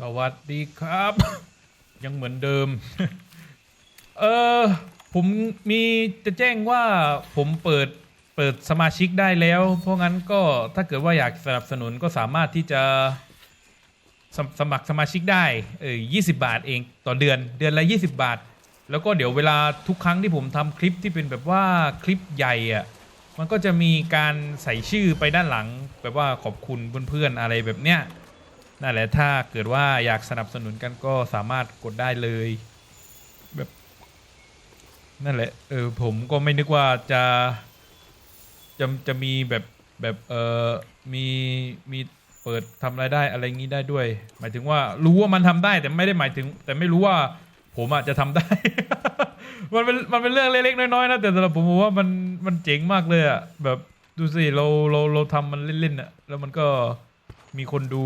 สวัสดีครับ ยังเหมือนเดิม เออผมมีจะแจ้งว่าผมเปิดเปิดสมาชิกได้แล้ว เพราะงั้นก็ถ้าเกิดว่าอยากสนับสนุนก็สามารถที่จะสมสมัครสมาชิกได้เออยี่สิบาทเองต่อเดือนเดือนละ 20 บาท แล้วก็เดี๋ยวเวลาทุกครั้งที่ผมทำคลิปที่เป็นแบบว่าคลิปใหญ่อะมันก็จะมีการใส่ชื่อไปด้านหลังแบบว่าขอบคุณเพื่อนๆอะไรแบบเนี้ย นั่นแหละถ้าเกิดว่าอยากสนับสนุนกันก็สามารถกดได้เลย แบบนั่นแหละเออผมก็ไม่นึกว่าจะจะจะมีแบบแบบเออมีมีเปิดทำรายได้อะไรงี้ได้ด้วย หมายถึงว่ารู้ว่ามันทำได้แต่ไม่ได้หมายถึง แต่ไม่รู้ว่าผมอาจจะทำได้ มันเป็นมันเป็นเรื่องเล็กๆน้อยๆนะแต่สำหรับผมผมว่ามันมันเจ๋งมากเลยอะแบบดูสิเราเราเราทำมันเล่นๆอะแล้วมันก็มีคนดู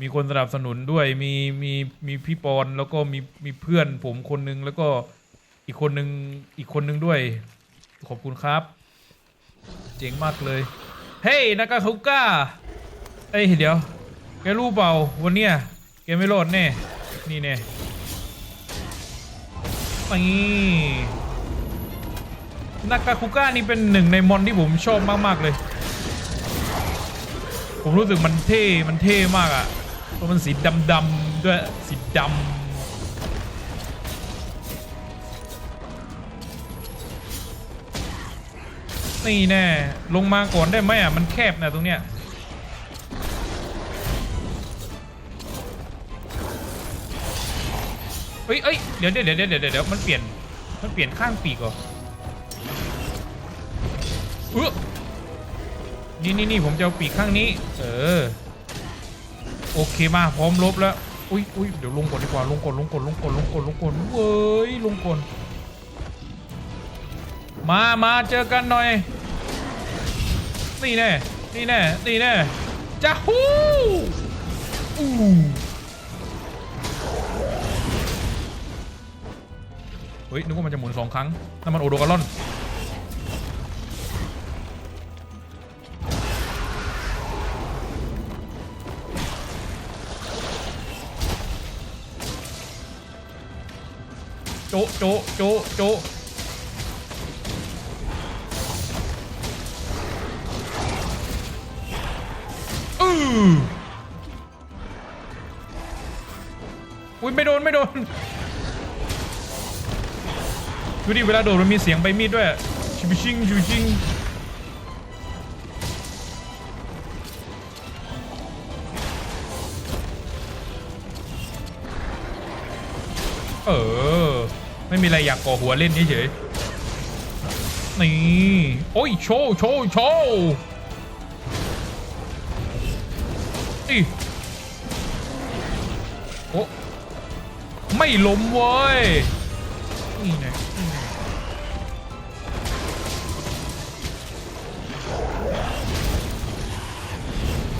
มีคนสนับสนุนด้วยมีมีมีพี่ปอนแล้วก็มีมีเพื่อนผมคนนึงแล้วก็อีกคนนึงอีกคนนึงด้วย ขอบคุณครับ เจ๋งมากเลย เฮ้ยนากาคุก้าเอ้ยเดี๋ยว แกรู้เปล่าวันเนี้ยแกไม่รอดแน่ นี่แน่นี่นากาคุก้านี่เป็นหนึ่งในมอนที่ผมชอบมาก ๆ เลย ผมรู้สึกมันเท่ มันเท่มากอะ่ะ เพราะมันสีดำดำด้วยสีดำนี่แน่ลงมาก่อนได้ไหมอะมันแคบนะตรงเนี้ยเอ้ยเอ้ยเดี๋ยวเดี๋ยวเดี๋ยวเดี๋ยวเดี๋ยวมันเปลี่ยน มันเปลี่ยนข้างปีกเหรอเออนี่นี่นี่ผมจะเอาปีกข้างนี้ เออ โอเคมาพร้อมลบแล้วอุ้ยอุ้ยเดี๋ยวลงก่อนดีกว่าลงก่อนลงก่อนลงก่อนลงก่อนลงก่อนเว้ยลงก่อนมามาเจอกันหน่อย นี่แน่นี่แน่นี่แน่จ้าฮู้อู้เฮ้ยนึกว่ามันจะหมุนสองครั้งนั่นมันโอโดการอน จะโจะโจะโจะอืออุ้ยไม่โดน ไม่โดนดูดิเวลาโดดมันมีเสียงใบมีดด้วย ชิบิชิงชิบิชิงเออ ไม่มีอะไรอยากก่อหัวเล่นเฉยๆนี่ โอ้ยโชว์โชว์โชว์อีโอ้ไม่ล้มเว้ย นี่ไง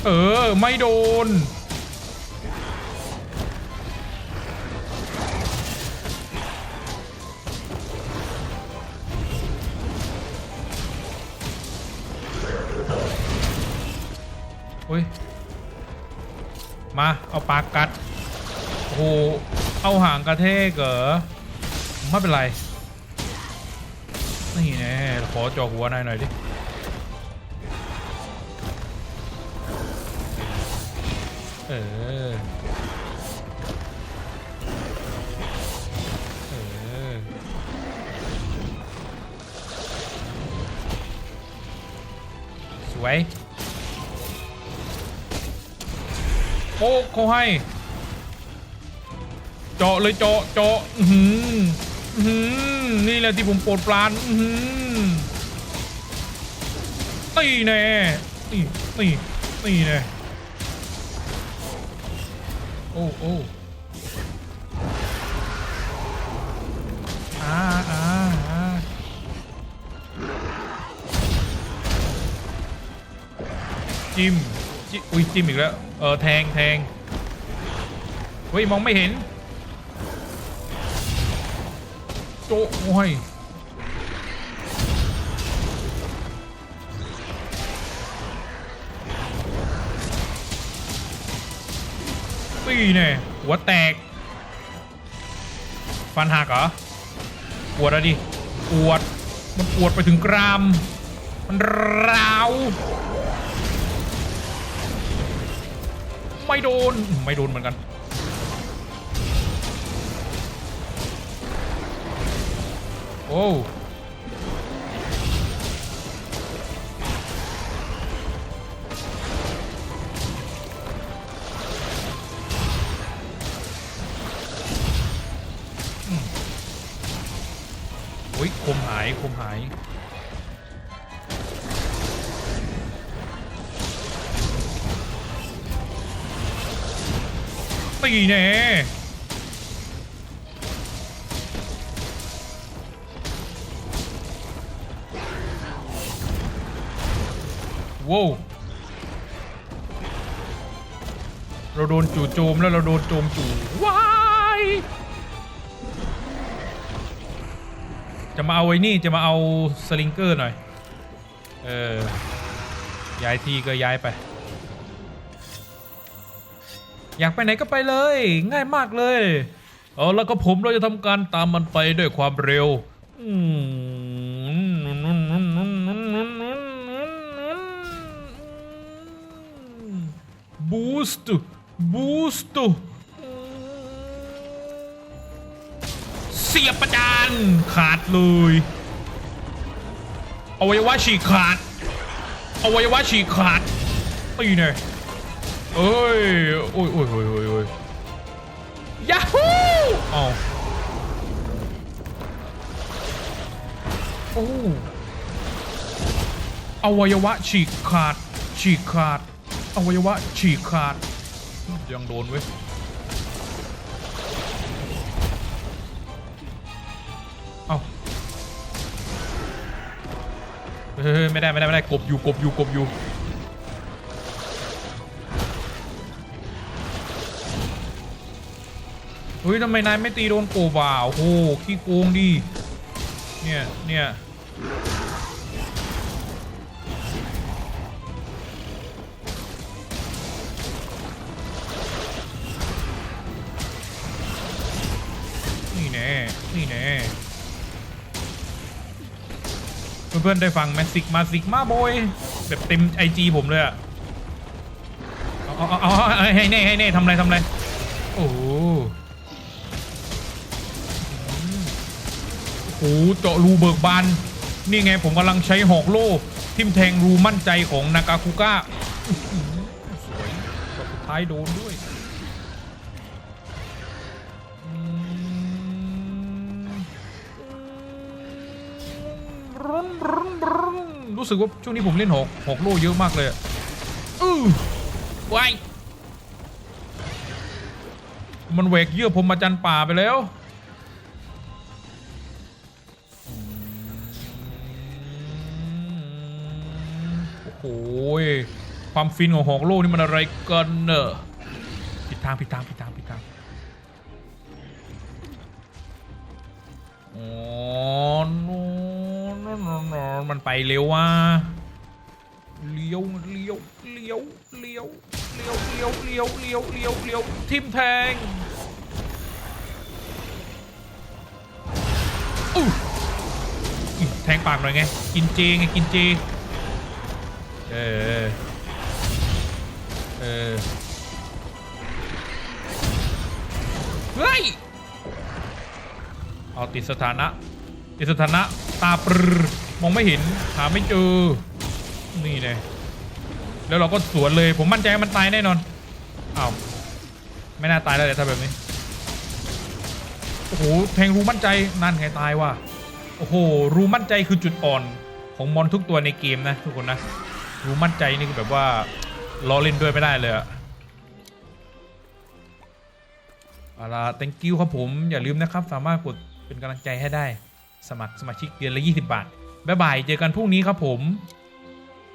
เออ ไม่โดน้ย มา เอาปากกัด โอ้โห เอาหางกระเทกเหรอ ไม่เป็นไร นี่แน่ขอจอหัวนายหน่อยดิ เออ เออ สวย โป๊กเขาให้ เจาะเลยเจาะเจาะอื้อหืออือหือนี่แหละที่ผมโปรดปรานอื้อหือนี่แน่นี่นี่นี่แน่โอ้โอ้อ่าอ่าอ่าจิ้ม จิอุ้ยจิ้มอีกแล้ว เออแทงแทงเฮ้ยมองไม่เห็น โจ้โอ้ยปีแน่หัวแตก ฟันหักเหรอปวดอะดิปวด มันปวดไปถึงกราม มันร้าว ไม่โดน ไม่โดนเหมือนกัน โอ้โอ้ยคมหายคมหาย ตีแน่ว้าวเราโดนจู่โจมแล้วเราโดนโจมจู่ว้ายจะมาเอาไอ้นี่จะมาเอาสลิงเกอร์หน่อย เออ ย้ายทีก็ย้ายไป อยากไปไหนก็ไปเลย ง่ายมากเลยเออแล้วก็ผมเราจะทำการตามมันไปด้วยความเร็วบูสต์บูสต์เสียประจานขาดเลยอวัยวะฉีกขาดอวัยวะฉีกขาดตีเนี่ย เอ้ยโอ้ยโอ้ยโอ้ยโอ้ยโอ้ยยาฮูเอาโอ้อวัยวะฉีกขาด ฉีกขาด อวัยวะฉีกขาด ยังโดนเว้ยเอาเฮ้ยไม่ได้ไม่ได้ไม่ได้กบอยู่กบอยู่กบอยู่ เฮ้ยทำไมนายไม่ตีโดนโกบอะโอ้โหขี้โกงดิเนี่ยเนี่ยนี่แน่นี่แน่เพื่อนๆได้ฟังแมสิกมาสิกมาโบยแบบเต็มไอจีผมเลยอะเอาเอาเอาเอเอให้แน่ให้แน่ทำไรทำไรโอ้ เจาะรูเบิกบาน นี่ไงผมกำลังใช้หอกโล่ทิมแทงรูมั่นใจของนากาคุก้าสวยสุดท้ายโดนด้วยอืมรุนรุนรุนรู้สึกว่าช่วงนี้ผมเล่นหอกหอกโล่เยอะมากเลยอะอือวายมันแหวกเยื่อผมมาจันป่าไปแล้ว โหความฟินของหอกโล่นี่มันอะไรกันเนอะผิดทางผิดทางผิดทางผิดทางอ๋อโน่นนนมันไปเร็วว่ะเลี้ยวเลี้ยวเลี้ยวเลี้ยวเลี้ยวเลี้ยวเลี้ยวเลี้ยวเลี้ยวเลี้ยวทิมแทงอู้แทงปากหน่อยไง กินเจไงกินเจ เออ เออ เฮ้ย เอาติดสถานะ ติดสถานะ ตาปรือมองไม่เห็น หาไม่เจอ นี่เลย แล้วเราก็สวนเลย ผมมั่นใจมันตายแน่นอน อ้าว ไม่น่าตายแล้วเลยถ้าแบบนี้ โอ้โห แทงรูมั่นใจ นั่นไงตายว่ะ โอ้โห รูมั่นใจคือจุดอ่อนของมอนทุกตัวในเกมนะทุกคนนะ รูมั่นใจนี่คือแบบว่าล้อเล่นด้วยไม่ได้เลยอะเอาล่ะ thank you ครับผม อย่าลืมนะครับ สามารถกดเป็นกำลังใจให้ได้ สมัครสมาชิกเดือนละ 20 บาท บ๊ายบาย เจอกันพรุ่งนี้ครับผม